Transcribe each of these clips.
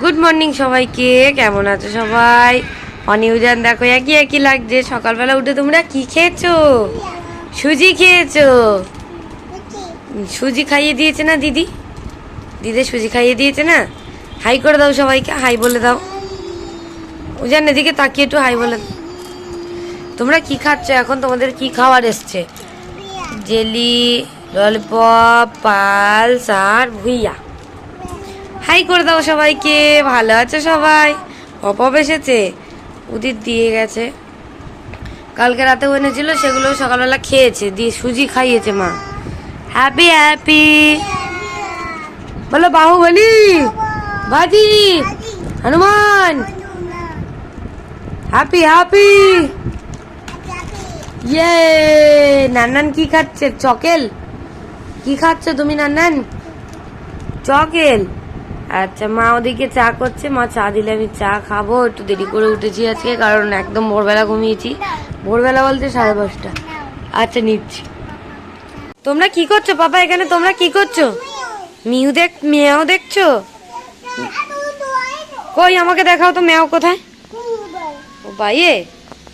Good morning সবাইকে কেমন আছো সবাই? অনিউজান দেখো একই একই লাগছে। সকালবেলা উঠে তোমরা কি খেয়েছো? সুজি খেয়েছো? সুজি খাইয়ে দিয়েছে না দিদি? দিদি সুজি খাইয়ে দিয়েছে না? হাই করে দাও সবাইকে হাই বলে দাও। উজান এদিকে তাকিয়ে একটু হাই বলে দাও। তোমরা কি খাচ্ছ? এখন তোমাদের কি খাবার এসছে? জেলি ললিপপ পালস আর ভুইয়া। হাই করে দাও সবাইকে, ভালো আছে সবাই? অপপ এসেছে, উদিত দিয়ে গেছে। কালকে রাতে এনেছিল, সেগুলো সকালবেলা খেয়েছে, দিয়ে সুজি খাইয়েছে মা। হ্যাপি হ্যাপি বলো, বাহুবলি, বাজি, হনুমান। হ্যাপি হ্যাপি ইয়ে নান্নান কি খাচ্ছে? চকেল? কি খাচ্ছ তুমি, নান্নান? চকেল। আচ্ছা মা ওদিকে চা করছে। মা চা দিলে আমি চা খাব। একটু দেরি করে উঠেছি আজকে, কারণ একদম ভোরবেলা ঘুমিয়েছি। ভোরবেলা বলতে সাড়ে পাঁচটা। আচ্ছা নিচ্ছি। তোমরা কি করছ? পাপা, এখানে তোমরা কি করছ? মিউ দেখ, মেয়াও দেখছ? কই, আমাকে দেখাও তো মেয়াও কোথায়? ও বাইয়ে,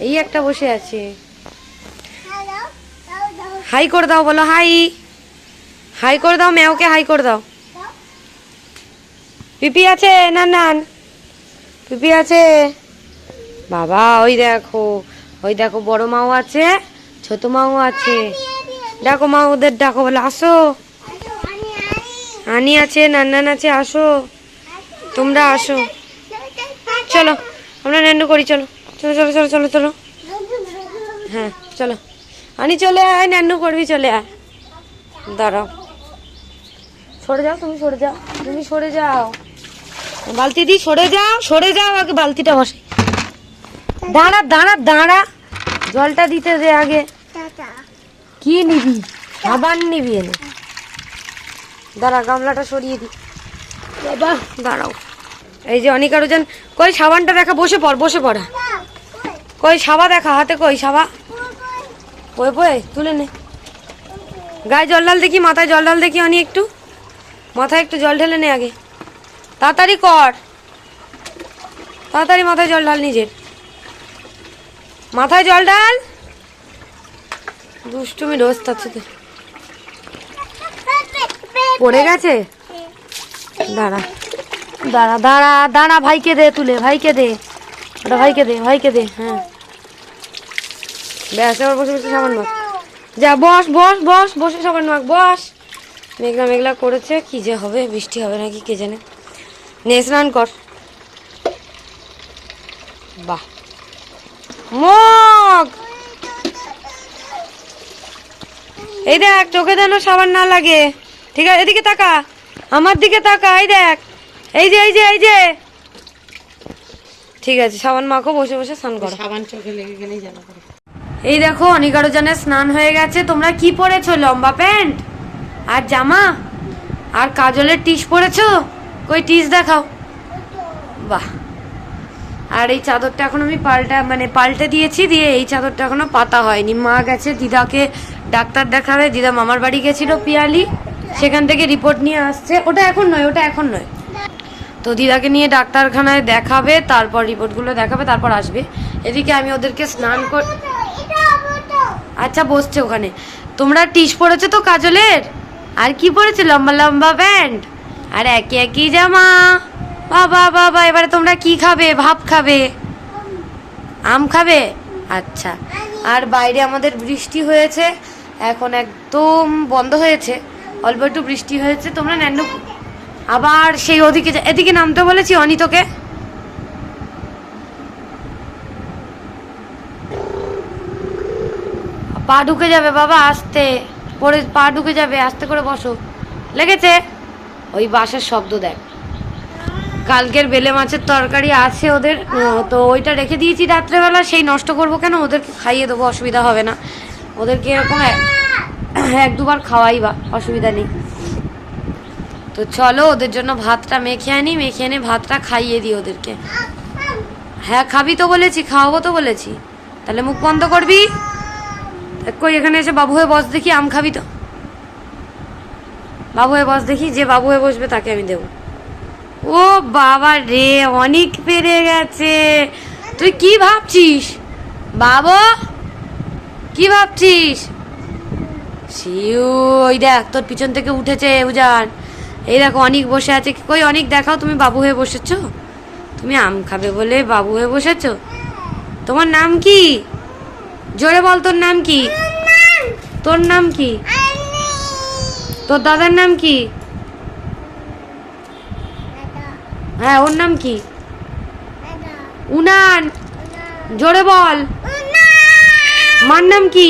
এই একটা বসে আছে। হাই করে দাও, বলো হাই। হাই করে দাও, মেয়াওকে হাই করে দাও। পিপি আছে? না নান। পিপি আছে? বাবা, ওই দেখো ওই দেখো বড় মাও আছে, ছোট মাও আছে। ডাকো মা, ওদের ডাকো বলে আসো। আনি আছে নান্নান আছে, আসো। তোমরা আসো। চলো, আমরা নেন্ডু করি, চলো। চলো চলো চলো চলো চলো। হ্যাঁ চলো। আনি, চলে আয় নেন্ডু করবি, চলে আয়। দাঁড়াও। সরে যাও, তুমি সরে যাও। তুমি সরে যাও। বালতি দি সরে যাও সরে যাও আগে বালতিটা বসে। দাঁড়া দাঁড়া দাঁড়া। জলটা দিতে দে আগে। কি নিবি? সাবান নিবি এনে। দাঁড়া গামলাটা সরিয়ে দি। বাবা। দাঁড়াও। এই যে অনিক আরও যান কই সাবানটা দেখা বসে পড় বসে পড়া। কই? সাবা দেখা হাতে কই সাবা? বয়ে বয়ে তুলে নে। গায়ে জল ঢাল দেখি মাথায় জল ঢাল দেখি অনি একটু। মাথায় একটু জল ঢেলে নে আগে। তাড়াতাড়ি কর। তাড়াতাড়ি মাথায় জল ঢাল নিজের মাথায় জল ঢাল। দুষ্টুমি রোজ তাচ্ছে তো। পড়ে গেছে? দাঁড়া। দাঁড়া দাঁড়া দাঁড়া, ভাইকে দে তুলে, ভাইকে দে। ওটা ভাইকে দে ভাইকে দে হ্যাঁ। ব্যাস, এবার বসে বসে সাবান মাখ। যা, বস বস বস, বসে সাবান মাখ, বস। মেঘলা মেঘলা করেছে, কি যে হবে, বৃষ্টি হবে নাকি, কে জানে। নে স্নান কর। বাহ। মগ! এই দেখ চোখে যেন সাবান না লাগে। ঠিক আছে এদিকে তাকা। আমার দিকে তাকা এই দেখ। এই যে এই যে এই যে। ঠিক আছে সাবান মাখো বসে বসে স্নান করো। সাবান চোখে লেগে গেলেই জানা করে। এই দেখো অনিকারো জানের স্নান হয়ে গেছে। তোমরা কি পরেছো লম্বা প্যান্ট? আর জামা? আর কাজলের টিস পরেছো? কই টিস দেখাও। বাহ। আর এই চাদরটা এখন আমি পাল্টা মানে পাল্টে দিয়েছি দিয়ে এই চাদরটা এখনও পাতা হয়নি। মা গেছে দিদাকে ডাক্তার দেখাবে। দিদা মামার বাড়ি গেছিল পিয়ালি। সেখান থেকে রিপোর্ট নিয়ে আসছে। ওটা এখন নয় ওটা এখন নয়। তো দিদাকে নিয়ে ডাক্তারখানায় দেখাবে তারপর রিপোর্টগুলো দেখাবে তারপর আসবে। এদিকে আমি ওদেরকে স্নান কর আচ্ছা বসছে ওখানে। তোমরা টিস পরেছো তো কাজলের? আর কি পরেছে? লম্বা লম্বা প্যান্ট? আর একই একই জামা। বাবা বাবা, এবারে তোমরা কি খাবে? ভাব খাবে। আম খাবে? আচ্ছা। আর বাইরে আমাদের বৃষ্টি হয়েছে। এখন একদম বন্ধ হয়েছে। অল্প একটু বৃষ্টি হয়েছে। তোমরা ন্যান্ডু আবার সেই ওদিকে এদিকে নামতে বলেছি অনিতকে। পা ঢুকে যাবে বাবা, আস্তে। পরে পা ঢুকে যাবে, আস্তে করে বসো। লেগেছে? ওই বাসের শব্দ দেখ। কালকের বেলে মাছের তরকারি আছে ওদের তো ওইটা রেখে দিয়েছি রাত্রেবেলা, সেই নষ্ট করব কেন? ওদেরকে খাইয়ে দেবো, অসুবিধা হবে না। ওদেরকে এরকম এক- দুবার খাওয়াই বা, অসুবিধা নেই। তো চলো, ওদের জন্য ভাতটা মেখে আনি, মেখে এনে ভাতটা খাইয়ে দিই ওদেরকে। হ্যাঁ খাবি তো বলেছি, খাওয়াবো তো বলেছি। তাহলে মুখ বন্ধ করবি? কই, এখানে এসে বাবু হয়ে বস দেখি, আম খাবি তো। বাবু হয়ে বস দেখি যে বাবু হয়ে বসবে তাকে আমি দেবো। ও বাবা রে অনেক পেরে গেছে। তুই কি ভাবছিস? বাবু কি ভাবছিস? শিউ ওই দেখ তোর পিছন থেকে উঠেছে উজান। এই দেখো অনেক বসে আছে। কই অনেক দেখাও তুমি বাবু হয়ে বসেছো? তুমি আম খাবে বলে বাবু হয়ে বসেছো? তোমার নাম কি? জোরে বল তোর নাম কি? তোর নাম কি? তোর দাদার নাম কি? হ্যাঁ ওর নাম কি? উনান। জোরে বল। মার নাম কি?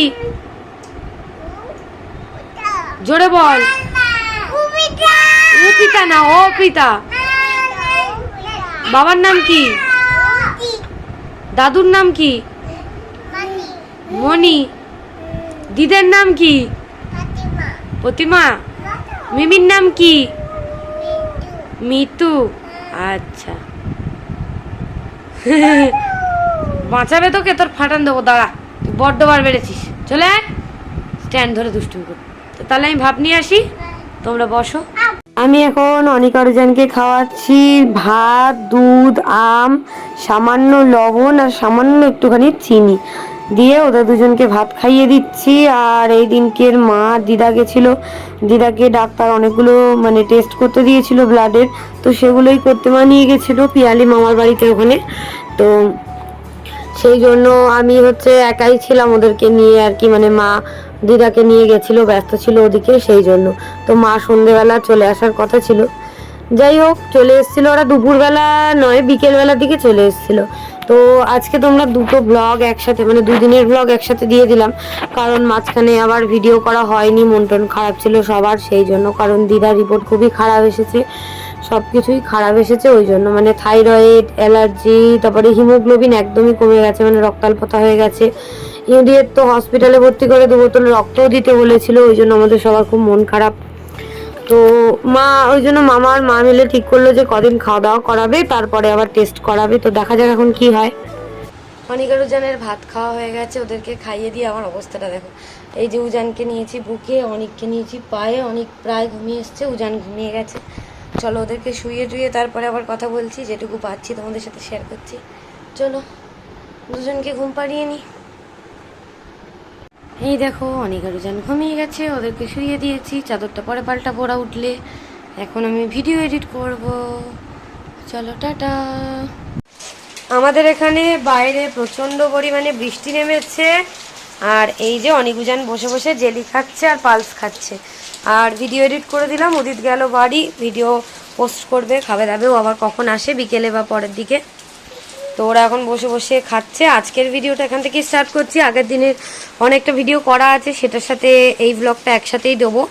জোরে বল। উপিতা না ও পিতা বাবার নাম কি? দাদুর নাম কি? মণি দিদের নাম কি? প্রতিমা, মিমির নাম কি? মিতু। আচ্ছা। বাঁচাবে তোকে, তোর ফাটান দেবো, দাঁড়া। তুই বড্ড বার বেড়েছিস। চলে স্ট্যান্ড ধরে দুষ্টুমি কর। তো তাহলে আমি ভাব নিয়ে আসি। তোমরা বসো। আমি এখন অনিক অর্জনকে খাওয়াচ্ছি। ভাত, দুধ, আম, সামান্য লবণ আর সামান্য একটুখানি চিনি। দিয়ে ওদের দুজনকে ভাত খাইয়ে দিচ্ছি। আর এই দিনকের মা দিদা গেছিল দিদাকে ডাক্তার অনেকগুলো মানে টেস্ট করতে দিয়েছিল ব্লাডের তো সেগুলোই করতে মা নিয়ে গেছিল পিয়ালি মামার বাড়িতে ওখানে। তো সেই জন্য আমি হচ্ছে একাই ছিলাম ওদেরকে নিয়ে আর কি মানে মা দিদাকে নিয়ে গেছিল, ব্যস্ত ছিল ওদিকে সেই জন্য। তো মা সন্ধেবেলা চলে আসার কথা ছিল। যাই হোক, চলে এসেছিল ওরা দুপুরবেলা নয়, বিকেলবেলার দিকে চলে এসেছিল। তো আজকে তোমরা দুটো ব্লগ একসাথে মানে দুদিনের ব্লগ একসাথে দিয়ে দিলাম। কারণ মাঝখানে আবার ভিডিও করা হয়নি, মন টন খারাপ ছিল সবার, সেই জন্য। কারণ দিদার রিপোর্ট খুবই খারাপ এসেছে সব কিছুই খারাপ এসেছে, ওই জন্য। মানে থাইরয়েড অ্যালার্জি তারপরে হিমোগ্লোবিন একদমই কমে গেছে মানে রক্তাল্পতা হয়ে গেছে। ইউডিএর তো হসপিটালে ভর্তি করে দু বোতল রক্তও দিতে বলেছিল, ওই জন্য আমাদের সবার খুব মন খারাপ। তো মা, ওই জন্য মামা আর মা মিলে ঠিক করল যে কদিন খাওয়া দাওয়া করাবে, তারপরে আবার টেস্ট করাবে। তো দেখা যাক এখন কি হয়। অনিকার উজানের ভাত খাওয়া হয়ে গেছে, ওদেরকে খাইয়ে দিয়ে আমার অবস্থাটা দেখো। এই যে উজানকে নিয়েছি বুকে, অনেককে নিয়েছি পায়ে, অনেক প্রায় ঘুমিয়ে এসছে, উজান ঘুমিয়ে গেছে। চলো ওদেরকে শুয়ে টুয়ে তারপরে আবার কথা বলছি, যেটুকু পাচ্ছি তোমাদের সাথে শেয়ার করছি। চলো, দুজনকে ঘুম পাড়িয়ে নিই এই দেখো, অনেক আরুজান ঘুমিয়ে গেছে, ওদেরকে শুয়ে দিয়েছি, চাদরটা পরে পাল্টা পরা উঠলে। এখন আমি ভিডিও এডিট করব। চলো, টাটা। আমাদের এখানে বাইরে প্রচণ্ড পরিমাণে বৃষ্টি নেমেছে, আর এই যে অনিকুজান বসে বসে জেলি খাচ্ছে আর পালস খাচ্ছে। আর ভিডিও এডিট করে দিলাম, উদিত গেল বাড়ি, ভিডিও পোস্ট করবে, খাবে দাবে, ও আবার কখন আসে, বিকেলে বা পরের দিকে। তো ওরা এখন বসে বসে খাচ্ছে। আজকের ভিডিওটা এখান থেকে স্টার্ট করছি। আগের দিনের অনেকটা ভিডিও করা আছে, সেটার সাথে এই ব্লগটা একসাথেই দেবো।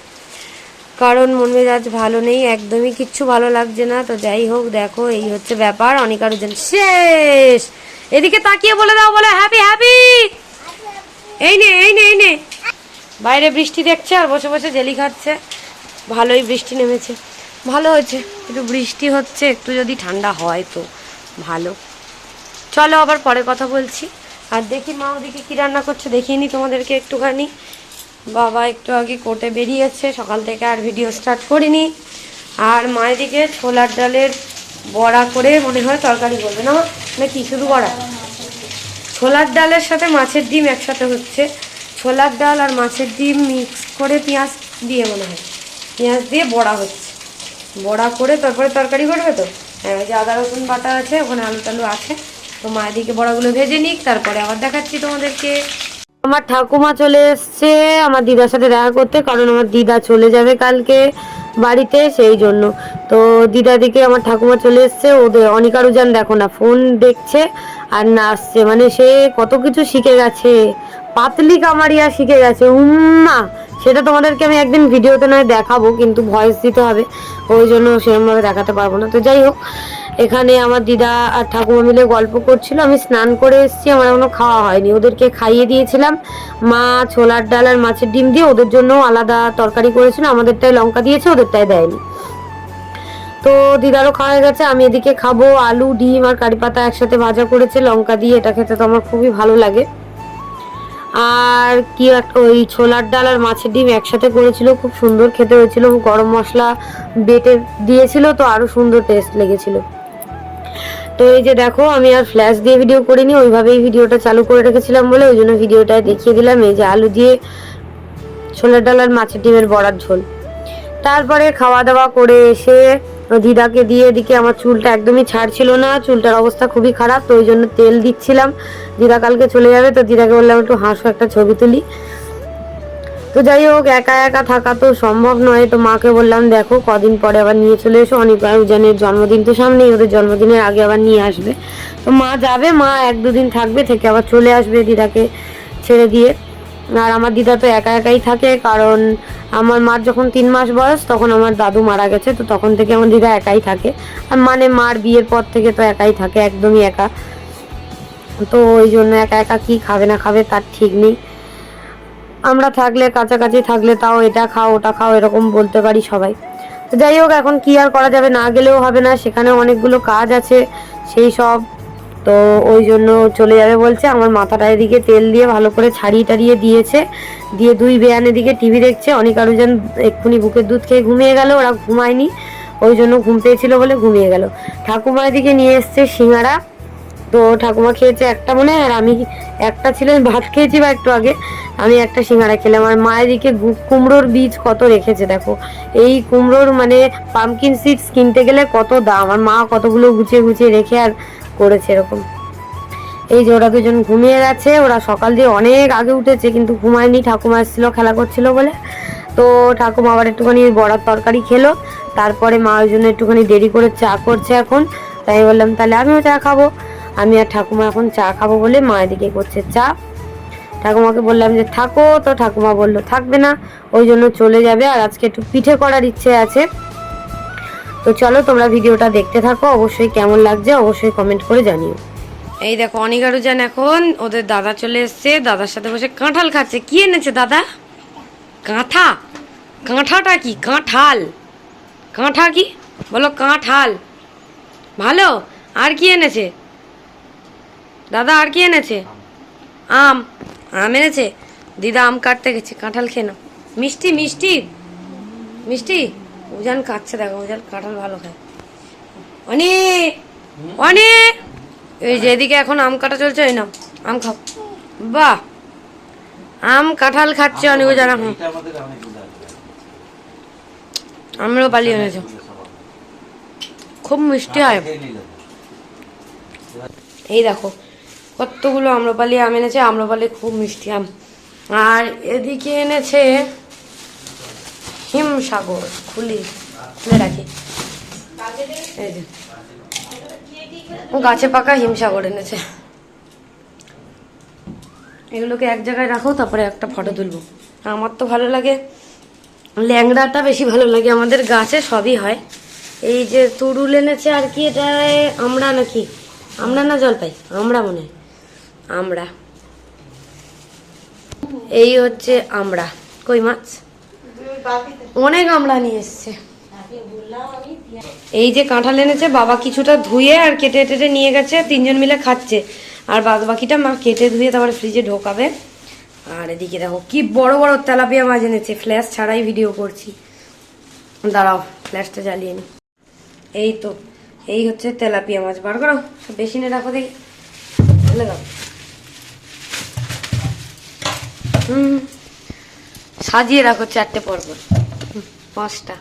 কারণ মন মেজাজ ভালো নেই, একদমই কিচ্ছু ভালো লাগছে না। তো যাই হোক, দেখো, এই হচ্ছে ব্যাপার। অনেক আরও শেষ! এদিকে তাকিয়ে বলে দাও, বলে হ্যাপি হ্যাপি এই নে এই নে এই নে! বাইরে বৃষ্টি দেখছে আর বসে বসে জেলি খাচ্ছে। ভালোই বৃষ্টি নেমেছে। ভালো হয়েছে। একটু বৃষ্টি হচ্ছে, একটু যদি ঠান্ডা হয় তো ভালো। চলো আবার পরে কথা বলছি। আর দেখি মা ওদিকে কী রান্না করছে, দেখিয়ে নি তোমাদেরকে একটুখানি। বাবা একটু আগে কোর্টে বেরিয়েছে, সকাল থেকে আর ভিডিও স্টার্ট করিনি। আর মা এদিকে ছোলার ডালের বড়া করে মনে হয় তরকারি করবে না নাকি শুধু বড়া? ছোলার ডালের সাথে মাছের ডিম একসাথে হচ্ছে। ছোলার ডাল আর মাছের ডিম মিক্স করে পেঁয়াজ দিয়ে মনে হয়। পেঁয়াজ দিয়ে বড়া হচ্ছে। বড়া করে তারপরে তরকারি করবে তো? হ্যাঁ ওই যে আদা রসুন বাটা আছে, ওখানে আলু টালু আছে। তো মা এদিকে বড়াগুলো ভেজে নিক, তারপরে আবার দেখাচ্ছি তোমাদেরকে। আমার ঠাকুমা চলে এসছে, আমার দিদার সাথে দেখা করতে, কারণ আমার দিদা চলে যাবে কালকে বাড়িতে, সেই জন্য। তো দিদা দিকে আমার ঠাকুমা চলে এসছে, ওদের অনিকারুজান দেখো না ফোন দেখছে আর না আসছে। মানে সে কত কিছু শিখে গেছে। পাতলি কামারিয়া শিখে গেছে উম্মা সেটা তোমাদেরকে আমি একদিন ভিডিওতে নয় দেখাবো, কিন্তু ভয়েস দিতে হবে। ওই জন্য সেরকমভাবে দেখাতে পারব না। তো যাই হোক, এখানে আমার দিদা আর ঠাকুমা মিলে গল্প করছিল। আমি স্নান করে এসেছি, আমার এখনও খাওয়া হয়নি। ওদেরকে খাইয়ে দিয়েছিলাম। মা, ছোলার ডাল আর মাছের ডিম দিয়ে ওদের জন্য আলাদা তরকারি করেছিল। আমাদেরটাই লঙ্কা দিয়েছে, ওদেরটাই দেয়নি। তো দিদারও খাওয়া হয়ে গেছে, আমি এদিকে খাব। আলু, ডিম আর কারি পাতা একসাথে ভাজা করেছে। লঙ্কা দিয়ে এটা খেতে তো আমার খুবই ভালো লাগে। আর কি ওই ছোলার ডাল আর মাছের ডিম একসাথে করেছিল, খুব সুন্দর খেতে হয়েছিল গরম মশলা বেটে দিয়েছিল, তো আরও সুন্দর টেস্ট লেগেছিল। তো এই যে দেখো, আমি আর ফ্ল্যাশ দিয়ে ভিডিও করিনি, ওইভাবেই ভিডিওটা চালু করে রেখেছিলাম বলে ওই জন্য ভিডিওটা দেখিয়ে দিলাম। এই যে আলু দিয়ে ছোলার ডাল আর মাছের ডিমের বড়ার ঝোল। তারপরে খাওয়া দাওয়া করে এসে দিদাকে দিয়ে এদিকে আমার চুলটা একদমই ছাড়ছিল না, চুলটার অবস্থা খুবই খারাপ, তো ওই জন্য তেল দিচ্ছিলাম। দিদা কালকে চলে যাবে, তো দিদাকে বললাম একটু হাসো, একটা ছবি তুলি। তো যাই হোক, একা একা থাকা তো সম্ভব নয়, তো মাকে বললাম, দেখো, কদিন পরে আবার নিয়ে চলে এসো অনেক উজানের জন্মদিন তো সামনেই, ওদের জন্মদিনের আগে আবার নিয়ে আসবে। তো মা যাবে, মা এক দুদিন থাকবে, থেকে আবার চলে আসবে দিদাকে ছেড়ে দিয়ে। আর আমার দিদা তো একা একাই থাকে, কারণ আমার মার যখন তিন মাস বয়স, তখন আমার দাদু মারা গেছে, তো তখন থেকে আমার দিদা একাই থাকে। আর মানে মার বিয়ের পর থেকে তো একাই থাকে, একদমই একা। তো ওই জন্য একা একা কি খাবে না খাবে তার ঠিক নেই। আমরা থাকলে, কাছাকাছি থাকলে তাও এটা খাও, ওটা খাও, এরকম বলতে পারি সবাই। যাই হোক, এখন কি আর করা যাবে না গেলেও হবে না, সেখানে অনেকগুলো কাজ আছে, সেই সব। তো ওই জন্য চলে যাবে বলছে। আমার মাথাটা এদিকে তেল দিয়ে ভালো করে ছাড়িয়ে টাড়িয়ে দিয়েছে। দিয়ে দুই বেয়ান এদিকে টিভি দেখছে। অনেক আরও যেন এক্ষুনি বুকের দুধ খেয়ে ঘুমিয়ে গেল। ওরা ঘুমায়নি। ওই জন্য ঘুম পেয়েছিল বলে ঘুমিয়ে গেল। ঠাকুমা এদিকে নিয়ে এসছে সিঙ্গারা। তো ঠাকুমা খেয়েছে একটা মনে আর আমি একটা ছিল, আমি ভাত খেয়েছি বা একটু আগে। আমি একটা সিঙ্গারা খেলাম। আর মায়ের দিকে কুমড়োর বীজ কত রেখেছে, দেখো। এই কুমড়োর মানে পামকিন সিডস কিনতে গেলে কত দাম? আর মা কতগুলো গুছিয়ে গুছিয়ে রেখে আর করেছে এরকম। এই যে ওরা দুজন ঘুমিয়ে গেছে, ওরা সকাল দিয়ে অনেক আগে উঠেছে, কিন্তু ঘুমায়নি, ঠাকুমা এসেছিল, খেলা করছিল বলে। তো ঠাকুমা আবার একটুখানি বড়ার তরকারি খেলো, তারপরে মা ওই জন্য একটুখানি দেরি করে চা করছে এখন। তাই বললাম, তাহলে আমিও চা খাব। আমি আর ঠাকুমা এখন চা খাব বলে মা এদিকে করছে চা। ঠাকুমাকে বললাম যে, থাকো। তো ঠাকুমা বলল, থাকবে না। ওই জন্য চলে যাবে, আর আজকে একটু পিঠে করার ইচ্ছে আছে। তো চলো, তোমরা ভিডিওটা দেখতে থাকো। অবশ্যই কেমন লাগছে, অবশ্যই কমেন্ট করে জানিও। এই দেখো অনিকারু অনিকারুজান এখন ওদের দাদা চলে এসছে। দাদার সাথে বসে কাঁঠাল খাচ্ছে। কি এনেছে দাদা? কাঁঠা কাঁঠাটা কি? কাঁঠাল। কাঁঠা কি? বলো, কাঁঠাল। ভালো? আর কি এনেছে? দাদা, আর কি এনেছে? আম। আম এনেছে? দিদা, আম কাটতে গেছে। কাঁঠাল খেয়ে মিষ্টি মিষ্টি। মিষ্টি? উজান কাটছে দেখো উজান কাঁঠাল ভালো খায়। অনি অনি এই যে এদিকে এখন আম কাটা চলছে এই নাও আম খাও। বাহ! আম কাঁঠাল খাচ্ছে অনেক উজান এখন। আমরাও পালিয়ে এনেছো। খুব মিষ্টি হয়। এই দেখো কতগুলো আম্রপালি আম এনেছে আম্রপালি খুব মিষ্টি আম। আর এদিকে এনেছে হিমসাগর খুলি, খুলে রাখি। গাছে পাকা হিমসাগর এনেছে। এগুলোকে এক জায়গায় রাখো, তারপরে একটা ফটো তুলবো। আমার তো ভালো লাগে, ল্যাংড়াটা বেশি ভালো লাগে, আমাদের গাছে সবই হয়। এই যে তুরুল এনেছে আর কি এটা আমরা নাকি, আমরা না জলপাই? আমরা মনে আমরা। এই হচ্ছে আমরা। কই মাছ? অনেক আমরা নিয়ে এসছে। এই যে কাঁঠাল এনেছে বাবা কিছুটা ধুয়ে আর কেটে টেটে নিয়ে গেছে তিনজন মিলে খাচ্ছে। আর বাদ বাকিটা মা কেটে ধুয়ে তারপরে ফ্রিজে ঢোকাবে। আর এদিকে দেখো কি বড় বড় তেলাপিয়া মাছ এনেছে। ফ্ল্যাশ ছাড়াই ভিডিও করছি। দাঁড়াও ফ্ল্যাশটা জ্বালিয়ে নি। এই তো এই হচ্ছে তেলাপিয়া মাছ। বার করো সব বেসিনে রাখো দেখি। ফেলে দাও। হুম। সাজিয়ে রাখো চারটে পরপর পাঁচটা।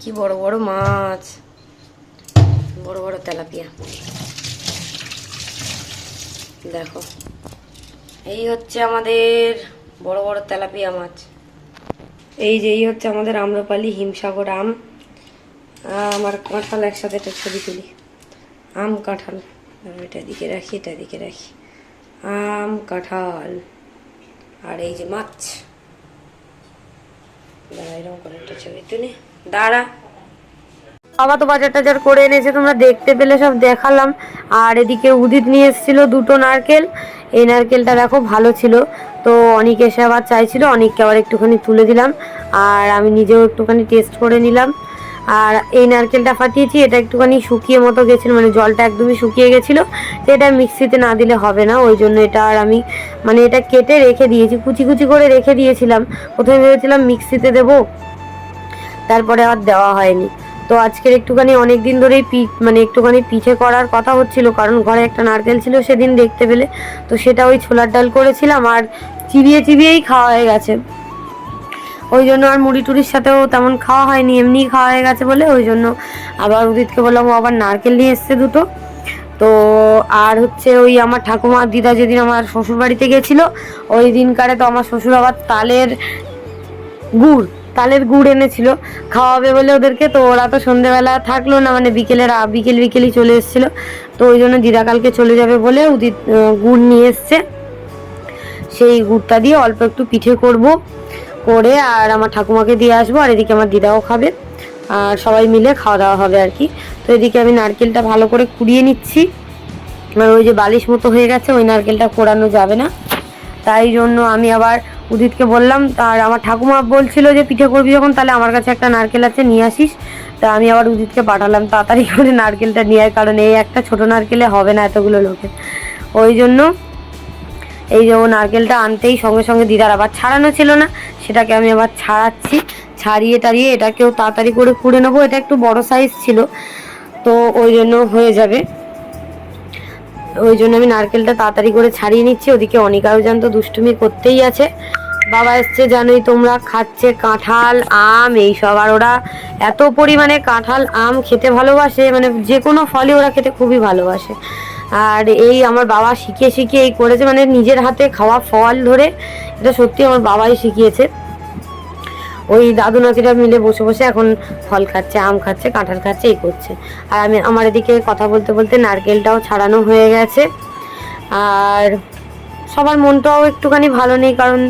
কি বড় বড় মাছ। বড় বড় তেলাপিয়া। দেখো। এই হচ্ছে আমাদের বড় বড় তেলাপিয়া মাছ। এই যে, এই হচ্ছে আমাদের আম্রপালি হিমসাগর আম। আম আর কাঁঠাল একসাথে একটা ছবি তুলি। আম কাঁঠাল। এটা দিকে রাখি, এটা দিকে রাখি। আম কাঁঠাল। আর এই যে মাছ। দাঁড়া বাবা তো বাজার টাজার করে এনেছে, তোমরা দেখতে পেলে, সব দেখালাম। আর এদিকে উদিত নিয়ে এসেছিল দুটো নারকেল। এই নারকেলটা দেখো ভালো ছিল। তো অনেক এসে আবার চাইছিল, অনেককে আবার একটুখানি তুলে দিলাম। আর আমি নিজেও একটুখানি টেস্ট করে নিলাম। আর এই নারকেলটা ফাটিয়েছি, এটা একটুখানি শুকিয়ে মতো গেছিল মানে জলটা একদমই শুকিয়ে গেছিল, তো এটা মিক্সিতে না দিলে হবে না, ওই জন্য এটা আর আমি মানে এটা কেটে রেখে দিয়েছি, কুচি কুচি করে রেখে দিয়েছিলাম, প্রথমে ভেবেছিলাম মিক্সিতে দেবো, তারপরে আর দেওয়া হয়নি, তো আজকের একটুখানি অনেক দিন ধরেই পি মানে একটুখানি পিঠে করার কথা হচ্ছিল, কারণ ঘরে একটা নারকেল ছিল সেদিন দেখতে পেলে, তো সেটা ওই ছোলার ডাল করেছিলাম, আর চিবিয়ে চিবিয়েই খাওয়া হয়ে গেছে ওই জন্য আর মুড়ি টুড়ির সাথেও তেমন খাওয়া হয়নি, এমনিই খাওয়া হয়ে গেছে বলে ওই জন্য আবার উদিতকে বললাম, ও আবার নারকেল নিয়ে এসছে দুটো। তো আর হচ্ছে ওই আমার ঠাকুমা দিদা যেদিন আমার শ্বশুর বাড়িতে গেছিল, ওই দিনকারে তো আমার শ্বশুর আবার তালের গুড় তালের গুড় এনেছিল, খাওয়াবে বলে ওদেরকে। তো ওরা তো সন্ধেবেলা থাকল না মানে বিকেলের বিকেল বিকেলই চলে এসেছিল। তো ওই জন্য দিদা কালকে চলে যাবে বলে উদিত গুড় নিয়ে এসছে। সেই গুড়টা দিয়ে অল্প একটু পিঠে করব। করে আর আমার ঠাকুমাকে দিয়ে আসব আর এদিকে আমার দিদাও খাবে। আর সবাই মিলে খাওয়া দাওয়া হবে আর কি। তো এদিকে আমি নারকেলটা ভালো করে কুড়িয়ে নিচ্ছি। আর ওই যে বালিশ মতো হয়ে গেছে, ওই নারকেলটা কোড়ানো যাবে না। তাই জন্য আমি আবার উদিতকে বললাম, আর আমার ঠাকুমা বলছিল যে পিঠে করবি যখন, তাহলে আমার কাছে একটা নারকেল আছে, নিয়ে আসিস। তা আমি আবার উদিতকে পাঠালাম, তাড়াতাড়ি করে নারকেলটা নিয়ে কারণ এই একটা ছোট নারকেলে হবে না এতগুলো লোকের। ওই জন্য এই যে ও নারকেলটা আনতেই সঙ্গে সঙ্গে দিদার আবার ছাড়ানো ছিল না, সেটাকে আমি আবার ছাড়াচ্ছি। ছাড়িয়ে টাড়িয়ে এটাকেও তাড়াতাড়ি করে কুড়ে নেব, এটা একটু বড় সাইজ ছিল, তো ওই জন্য হয়ে যাবে। ওই জন্য আমি নারকেলটা তাড়াতাড়ি করে ছাড়িয়ে নিচ্ছি, ওদিকে অনিকাও জান তো দুষ্টুমি করতেই আছে। বাবা এসছে জানোই তোমরা, খাচ্ছে কাঁঠাল, আম, এইসব। আর ওরা এত পরিমাণে কাঁঠাল, আম খেতে ভালোবাসে মানে যে কোনো ফলই ওরা খেতে খুবই ভালোবাসে। আর এই আমার বাবা শিখিয়ে শিখিয়ে এই করেছে মানে নিজের হাতে খাওয়া ফল ধরে, এটা সত্যি আমার বাবাই শিখিয়েছে। ওই দাদু নাতিরা মিলে বসে বসে এখন ফল খাচ্ছে, আম খাচ্ছে, কাঁঠাল খাচ্ছে, এই করছে। আর আমি আমার এদিকে কথা বলতে বলতে নারকেলটাও ছাড়ানো হয়ে গেছে। আর সবার মনটাও একটুখানি ভালো নেই, কারণ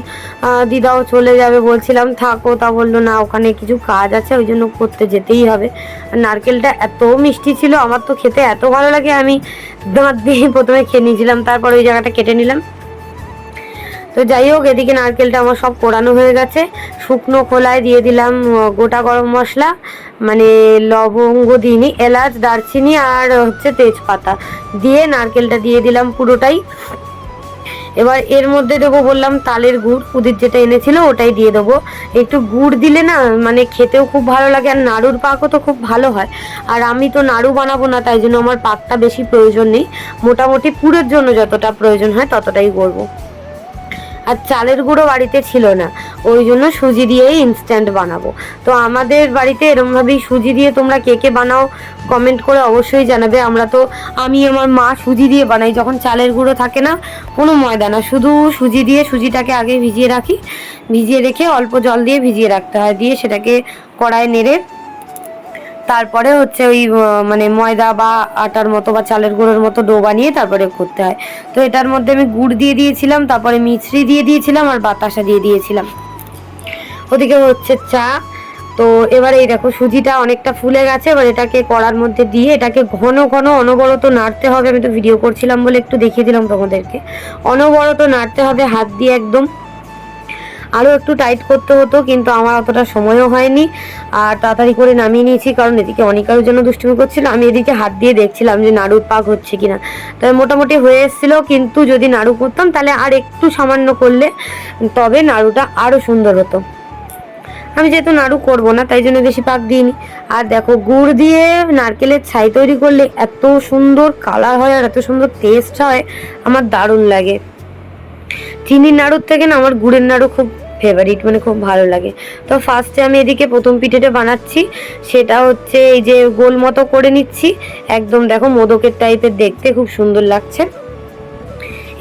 দিদাও চলে যাবে বলছিলাম, থাকো তা বলল, না, ওখানে কিছু কাজ আছে, ওই জন্য করতে যেতেই হবে। নারকেলটা এত মিষ্টি ছিল, আমার তো খেতে এত ভালো লাগে, আমি দাঁত দিয়ে প্রথমে খেয়ে নিয়েছিলাম, তারপর ওই জায়গাটা কেটে নিলাম। তো যাই হোক, এদিকে নারকেলটা আমার সব কোরানো হয়ে গেছে। শুকনো খোলায় দিয়ে দিলাম গোটা গরম মশলা মানে লবঙ্গ, দিইনি, এলাচ, দারচিনি আর হচ্ছে তেজপাতা। দিয়ে নারকেলটা দিয়ে দিলাম পুরোটাই। এবার এর মধ্যে দেবো বললাম তালের গুড় পুদির যেটা এনেছিল ওটাই দিয়ে দেবো। একটু গুড় দিলে না মানে খেতেও খুব ভালো লাগে আর নাড়ুর পাকও তো খুব ভালো হয়। আর আমি তো নাড়ু বানাবো না, তাই জন্য আমার পাকটা বেশি প্রয়োজন নেই। মোটামুটি পুরের জন্য যতটা প্রয়োজন হয় ততটাই করব। আর চালের গুঁড়ো বাড়িতে ছিল না। ওই জন্য সুজি দিয়েই ইনস্ট্যান্ট বানাবো। তো আমাদের বাড়িতে এরমভাবেই সুজি দিয়ে তোমরা কে কে বানাও কমেন্ট করে অবশ্যই জানাবে। আমরা তো, আমি, আমার মা সুজি দিয়ে বানাই। যখন চালের গুঁড়ো থাকে না, কোনো ময়দা না। শুধু সুজি দিয়ে সুজিটাকে আগে ভিজিয়ে রাখি। ভিজিয়ে রেখে অল্প জল দিয়ে ভিজিয়ে রাখতে হয়। দিয়ে সেটাকে কড়ায় নেড়ে তারপরে হচ্ছে ওই মানে ময়দা বা আটার মতো বা চালের গুঁড়োর মতো ডো বানিয়ে তারপরে করতে হয়। তো এটার মধ্যে আমি গুড় দিয়ে দিয়েছিলাম, তারপরে মিছরি দিয়ে দিয়েছিলাম আর বাতাসা দিয়ে দিয়েছিলাম। ওদিকে হচ্ছে চা। তো এবার এই দেখো সুজিটা অনেকটা ফুলে গেছে, এবার এটাকে কড়ার মধ্যে দিয়ে এটাকে ঘন ঘন অনবরত নাড়তে হবে। আমি তো ভিডিও করছিলাম বলে একটু দেখিয়ে দিলাম তোমাদেরকে। অনবরত নাড়তে হবে, হাত দিয়ে একদম আরও একটু টাইট করতে হতো, কিন্তু আমার অতটা সময়ও হয়নি। আর তাড়াতাড়ি করে নামিয়ে নিয়েছি, কারণ এদিকে অনেকের জন্য দুষ্টুমি করছিল। আমি এদিকে হাত দিয়ে দেখছিলাম যে নাড়ুর পাক হচ্ছে কিনা। তবে মোটামুটি হয়ে এসেছিল, কিন্তু যদি নাড়ু করতাম, তাহলে আর একটু সামান্য করলে তবে নাড়ুটা আরও সুন্দর হতো। আমি যেহেতু নাড়ু করব না, তাই জন্য বেশি পাক দিইনি। আর দেখো, গুড় দিয়ে নারকেলের ছাই তৈরি করলে এত সুন্দর কালার হয় আর এত সুন্দর টেস্ট হয়, আমার দারুণ লাগে। চিনির নাড়ুর থেকে না আমার গুড়ের নাড়ু খুব ফেভারিট মানে খুব ভালো লাগে। তো ফার্স্টে আমি এদিকে প্রথম পিঠেটা বানাচ্ছি, সেটা হচ্ছে এই যে গোল মতো করে নিচ্ছি। একদম দেখো মোদকের টাইপের দেখতে, খুব সুন্দর লাগছে।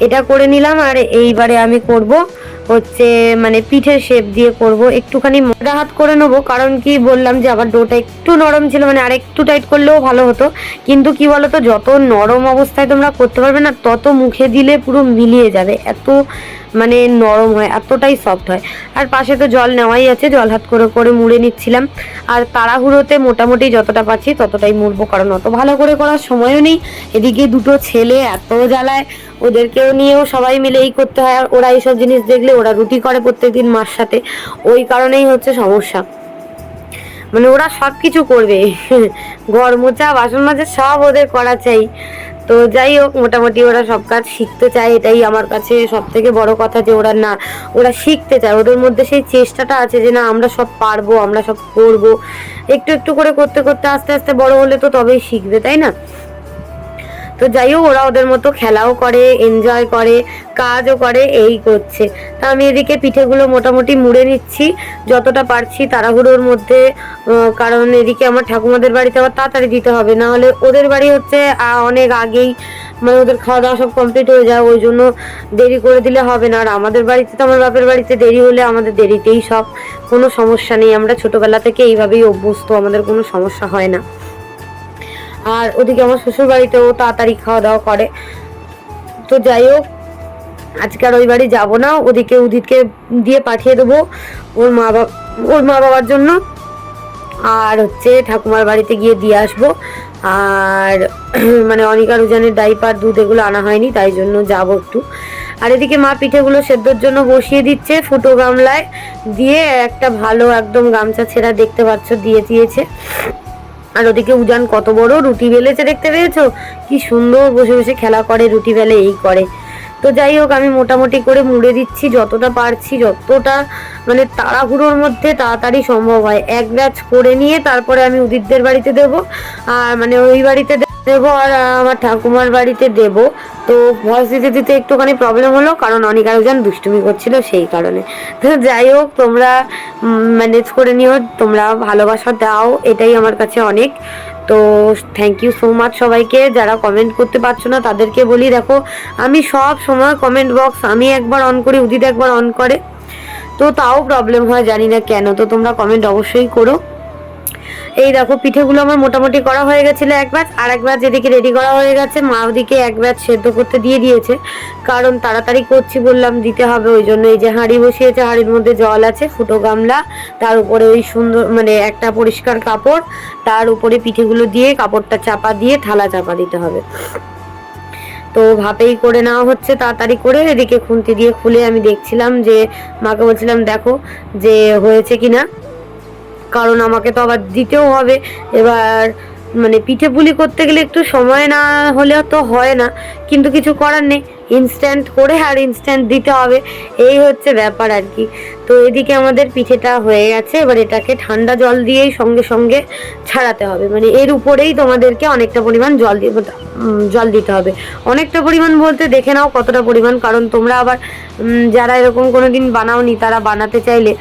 এটা করে নিলাম, আর এইবারে আমি করব হচ্ছে মানে পিঠের শেপ দিয়ে করব একটুখানি মোটা হাত করে নেব, কারণ কি বললাম যে আবার ডোটা একটু নরম ছিল মানে আর একটু টাইট করলেও ভালো হতো। কিন্তু কি বলতো, যত নরম অবস্থায় তোমরা করতে পারবে না, তত মুখে দিলে পুরো মিলিয়ে যাবে। এত মানে নরম হয়, এতটাই সফট হয়। আর পাশে তো জল নেওয়াই আছে, জল হাত করে করে মুড়ে নিচ্ছিলাম। আর তাড়াহুড়োতে মোটামুটি যতটা পাচ্ছি ততটাই মুড়বো, কারণ অত ভালো করে করার সময়ও নেই। এদিকে দুটো ছেলে এত জ্বালায়, ওদেরকেও নিয়েও সবাই মিলে এই করতে হয়। আর ওরা এইসব জিনিস দেখলে ওরা রুটি করে প্রত্যেকদিন মার সাথে। ওই কারণেই হচ্ছে সমস্যা। মানে ওরা সব কিছু করবে। ঘর মোচা বাসন মাজা, সব ওদের করা চাই। তো যাই হোক, মোটামুটি ওরা সব কাজ শিখতে চায়, এটাই আমার কাছে সব থেকে বড় কথা যে ওরা না, ওরা শিখতে চায়। ওদের মধ্যে সেই চেষ্টাটা আছে যে না, আমরা সব পারব, আমরা সব করব। একটু একটু করে করতে করতে আস্তে আস্তে বড় হলে তো তবেই শিখবে, তাই না? তো যাই হোক, ওরা ওদের মতো খেলাও করে এনজয় করে, কাজও করে, এই করছে। তা আমি এদিকে পিঠেগুলো মোটামুটি মুড়ে নিচ্ছি। যতটা পারছি তাড়াহুড়োর মধ্যে কারণ এদিকে আমার ঠাকুমাদের বাড়িতে আবার তাড়াতাড়ি দিতে হবে। না হলে ওদের বাড়ি হচ্ছে অনেক আগেই মানে ওদের খাওয়া দাওয়া সব কমপ্লিট হয়ে যায়, ওই জন্য দেরি করে দিলে হবে না। আর আমাদের বাড়িতে তো আমার বাপের বাড়িতে দেরি হলে আমাদের দেরিতেই সব, কোনো সমস্যা নেই। আমরা ছোটোবেলা থেকে এইভাবেই অভ্যস্ত, আমাদের কোনো সমস্যা হয় না। আর ওদিকে আমার শ্বশুর বাড়িতেও তাড়াতাড়ি খাওয়া দাওয়া করে। তো যাই হোক, আজকে আর ওই বাড়ি যাব না। ওদিকে উদিতকে দিয়ে পাঠিয়ে দেবো ওর মা বাবা ওর মা বাবার জন্য। আর হচ্ছে ঠাকুমার বাড়িতে গিয়ে দিয়ে আসব। আর মানে অনিকার উজানের ডাইপার দুধ এগুলো আনা হয়নি, তাই জন্য যাব একটু। আর এদিকে মা পিঠেগুলো সেদ্ধর জন্য বসিয়ে দিচ্ছে ফুটো গামলায়। দিয়ে একটা ভালো একদম গামছা ছেঁড়া দেখতে পাচ্ছ, দিয়ে দিয়েছে। আর ওদিকে উজান কত বড়? রুটি বেলেছে দেখতে পেয়েছ? কি সুন্দর বসে বসে খেলা করে, রুটি বেলে এই করে। তো যাই হোক, আমি মোটামুটি করে মুড়ে দিচ্ছি, যতটা পারছি, যতটা মানে তাড়াহুড়োর মধ্যে তাড়াতাড়ি সম্ভব হয়। এক ব্যাচ করে নিয়ে তারপরে আমি উদিতদের বাড়িতে দেব। আর মানে ওই বাড়িতে আর আমার ঠাকুমার বাড়িতে দেব। তো ভয়েস দিতে দিতে একটুখানি প্রবলেম হলো, কারণ অনেক আরেকজন দুষ্টুমি করছিল সেই কারণে। তো যাই হোক, তোমরা ম্যানেজ করে নিও, তোমরা ভালোবাসা দাও, এটাই আমার কাছে অনেক। তো থ্যাংক ইউ সো মাচ সবাইকে, যারা কমেন্ট করতে পারছ না, তাদেরকে বলি, দেখো, আমি সব সময় কমেন্ট বক্স আমি একবার অন করি, উদিত একবার অন করে। তো তাও প্রবলেম হয়, জানি না কেন। তো তোমরা কমেন্ট অবশ্যই করো। এই দেখো, পিঠেগুলো আমার মোটামুটি করা হয়ে গেছিল এক ব্যাচ, আর এক ব্যাচ এদিকে রেডি করা হয়ে গেছে, মা ওদিকে এক ব্যাচ সেদ্ধ করতে দিয়ে দিয়েছে। কারণ তাড়াতাড়ি করছি বললাম, দিতে হবে ওই জন্য। এই যে হাঁড়ি বসিয়েছে, হাঁড়ির মধ্যে জল আছে, ফুটো গামলা, তার উপরে ওই সুন্দর মানে একটা পরিষ্কার কাপড়, তার উপরে পিঠেগুলো দিয়ে কাপড়টা চাপা দিয়ে থালা চাপা দিতে হবে। তো ভাপেই করে নেওয়া হচ্ছে, তাড়াতাড়ি করে। এদিকে খুন্তি দিয়ে খুলে আমি দেখছিলাম যে, মাকে বলছিলাম, দেখো যে হয়েছে কিনা। কারণ আমাকে তো আবার দিতেও হবে। এবার মানে পিঠে পুলি করতে গেলে একটু সময় না হলেও তো হয় না, কিন্তু কিছু করার নেই। ইনস্ট্যান্ট করে আর ইনস্ট্যান্ট দিতে হবে। এই হচ্ছে ব্যাপার আর কি। তো এদিকে আমাদের পিঠেটা হয়ে গেছে, এবার এটাকে ঠান্ডা জল দিয়েই সঙ্গে সঙ্গে ছাড়াতে হবে। মানে এর উপরেই তোমাদেরকে অনেকটা পরিমাণ জল দিয়ে জল দিতে হবে। অনেকটা পরিমাণ বলতে দেখে নাও কতটা পরিমাণ, কারণ তোমরা আবার যারা এরকম কোনো দিন বানাওনি, তারা বানাতে চাইলে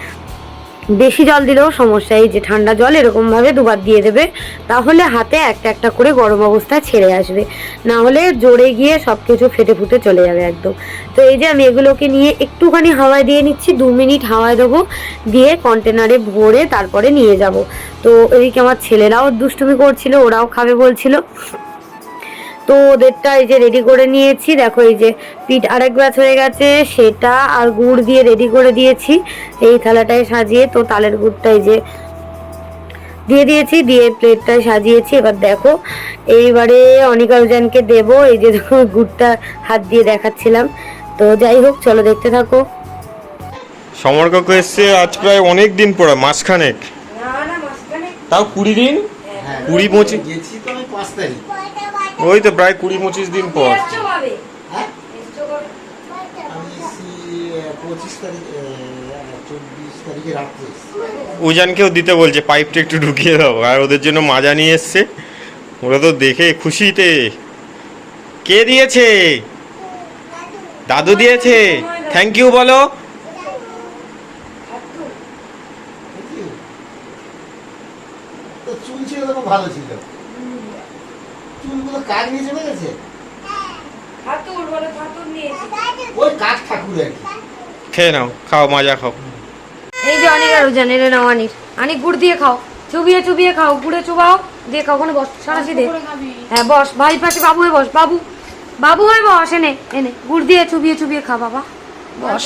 বেশি জল দিলেও সমস্যা, এই যে ঠান্ডা জল এরকমভাবে দুবার দিয়ে দেবে, তাহলে হাতে একটা একটা করে গরম অবস্থায় ছেড়ে আসবে। না হলে জোরে গিয়ে সব কিছু ফেটে ফুটে চলে যাবে একদম। তো এই যে আমি এগুলোকে নিয়ে একটুখানি হাওয়ায় দিয়ে নিচ্ছি, দু মিনিট হাওয়ায় দেবো, দিয়ে কন্টেনারে ভরে তারপরে নিয়ে যাব। তো এদিকে আমার ছেলেরাও দুষ্টুমি করছিল, ওরাও খাবে বলছিল। তো ওদেরটা এই যে রেডি করে নিয়েছি। দেখো এই যে পিঠ আরেক ব্যাচ হয়ে গেছে সেটা আর গুড় দিয়ে রেডি করে দিয়েছি। এই থালাটায় সাজিয়ে তো তালের গুড়টা এই যে দিয়ে দিয়েছি দিয়ে প্লেটটায় সাজিয়েছি। এবার দেখো এইবারে অনিকা উজানকে দেবো। এই যে দেখো গুড়টা হাত দিয়ে দেখাচ্ছিলাম। তো যাই হোক চলো দেখতে থাকো। সমর কাকু এসছে আজ প্রায় অনেক দিন পর মাসখানেক। তাও কুড়ি দিন? হ্যাঁ, কুড়ি পঁচিশ গেছি তো আমি পাঁচ তারিখ। ওই তো প্রায় কুড়ি পঁচিশ দিন পর। উজানকেও দিতে বলছে, পাইপটা একটু ঢুকিয়ে দাও। আর ওদের জন্য মাজা নিয়ে এসছে। ওরা তো দেখে খুশিতে। কে দিয়েছে? দাদু দিয়েছে। থ্যাংক ইউ বলো। ভালো ছিল। কাক নিয়ে চলে গেছে ওই কাক ঠাকুর আর খেয়ে নাও খাও মাজা খাও। এই যে অনিক আর উজান এনে নাও অনিক। অনিক গুড় দিয়ে খাও। চুবিয়ে চুবিয়ে খাও গুড়ে চুবাও দিয়ে খাও ওখানে বস সারাশি দে। হ্যাঁ বস ভাই পাশে বাবু হয়ে বস বাবু। বাবু হয়ে বস এনে এনে গুড় দিয়ে চুবিয়ে চুবিয়ে খা বাবা। বস।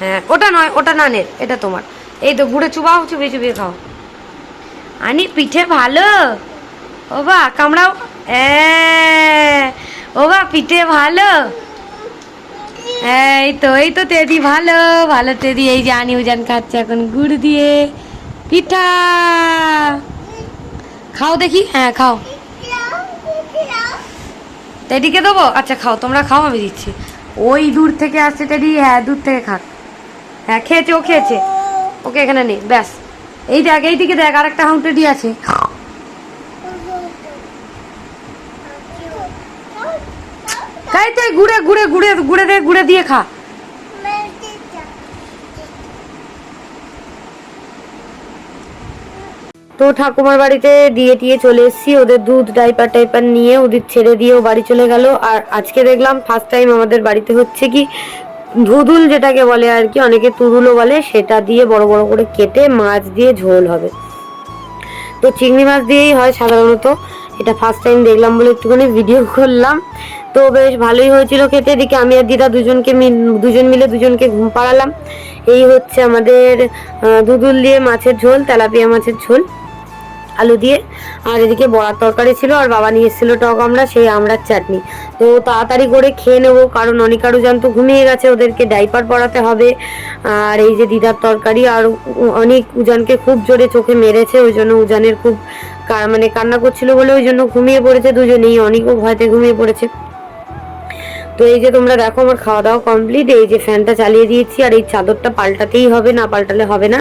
হ্যাঁ ওটা নয় ওটা না নে এটা তোমার। এই তো গুড়ে চুবাও চুবিয়ে চুবিয়ে খাও। আনি পিঠে ভালো। ও বা কামড়াও। ও বা পিঠে ভালো? এই তো এই তো তেদি ভালো ভালো তেদি। এই যে আনি উজান খাচ্ছে এখন গুড় দিয়ে। পিঠা! খাও দেখি হ্যাঁ খাও। টেডিকে দেবো? আচ্ছা খাও, তোমরা খাও, আমি দিচ্ছি। ওই দূর থেকে আসছে টেডি হ্যাঁ দূর থেকে খাক। হ্যাঁ খেয়েছে, ও খেয়েছে। ওকে এখানে নেই ব্যাস। এই দেখ, এই দিকে দেখ, আরেকটা হাউন টেডি আছে। ঘুরে ঘুরে ঘুরে ঘুরে দে, ঘুরে দিয়ে খা। তো ঠাকুমার বাড়িতে দিয়ে টিয়ে চলে এসেছি। ওদের দুধ ডাইপার টাইপার নিয়ে ওদের ছেড়ে দিয়ে ও বাড়ি চলে গেল। আর আজকে দেখলাম ফার্স্ট টাইম আমাদের বাড়িতে হচ্ছে কি, ধুদুল যেটাকে বলে আর কি, অনেকে তুরুলও বলে, সেটা দিয়ে বড় বড় করে কেটে মাছ দিয়ে ঝোল হবে। তো চিংড়ি মাছ দিয়েই হয় সাধারণত। এটা ফার্স্ট টাইম দেখলাম বলে একটুখানি ভিডিও করলাম। তো বেশ ভালোই হয়েছিল খেতে। এদিকে আমি আর দিদা দুজনকে দুজন মিলে দুজনকে ঘুম পাড়ালাম। এই হচ্ছে আমাদের দুদুল দিয়ে মাছের ঝোল, তেলাপিয়া মাছের ঝোল, আলু দিয়ে। আর এদিকে বড়ার তরকারি ছিল, আর বাবা নিয়ে এসেছিল টক আমরা সেই আমড়ার চাটনি। তো তাড়াতাড়ি করে খেয়ে নেব, কারণ অনিকারু জান তো ঘুমিয়ে গেছে, ওদেরকে ডাইপার পরাতে হবে। আর এই যে দিদার তরকারি, আর অনেক উজানকে খুব জোরে চোখে মেরেছে, ওই জন্য উজানের খুব মানে কান্না করছিল বলে ওই জন্য ঘুমিয়ে পড়েছে দুজনেই। অনেকও ভয়তে ঘুমিয়ে পড়েছে। তো এই যে তোমরা দেখো আমার খাওয়া দাওয়া কমপ্লিট এই যে ফ্যানটা চালিয়ে দিয়েছি, আর এই চাদরটা পাল্টাতেই হবে, না পাল্টালে হবে না।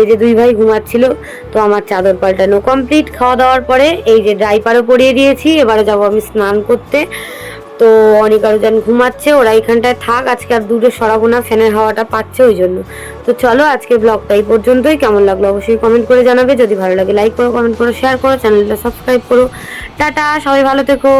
এই যে দুই ভাই ঘুমাচ্ছিল, তো আমার চাদর পাল্টানো কমপ্লিট খাওয়া দাওয়ার পরে এই যে ডাইপারও পরিয়ে দিয়েছি, এবারে যাব আমি স্নান করতে। তো অনেক আরও যেন ঘুমাচ্ছে, ওরা এখানটায় থাক, আজকে আর দূরে সরাবো না, ফ্যানের হাওয়াটা পাচ্ছে ওই জন্য। তো চলো, আজকে ব্লগটা এই পর্যন্তই। কেমন লাগল অবশ্যই কমেন্ট করে জানাবে। যদি ভালো লাগে লাইক করো কমেন্ট করো শেয়ার করো চ্যানেলটা সাবস্ক্রাইব করো। টাটা, সবাই ভালো থেকো।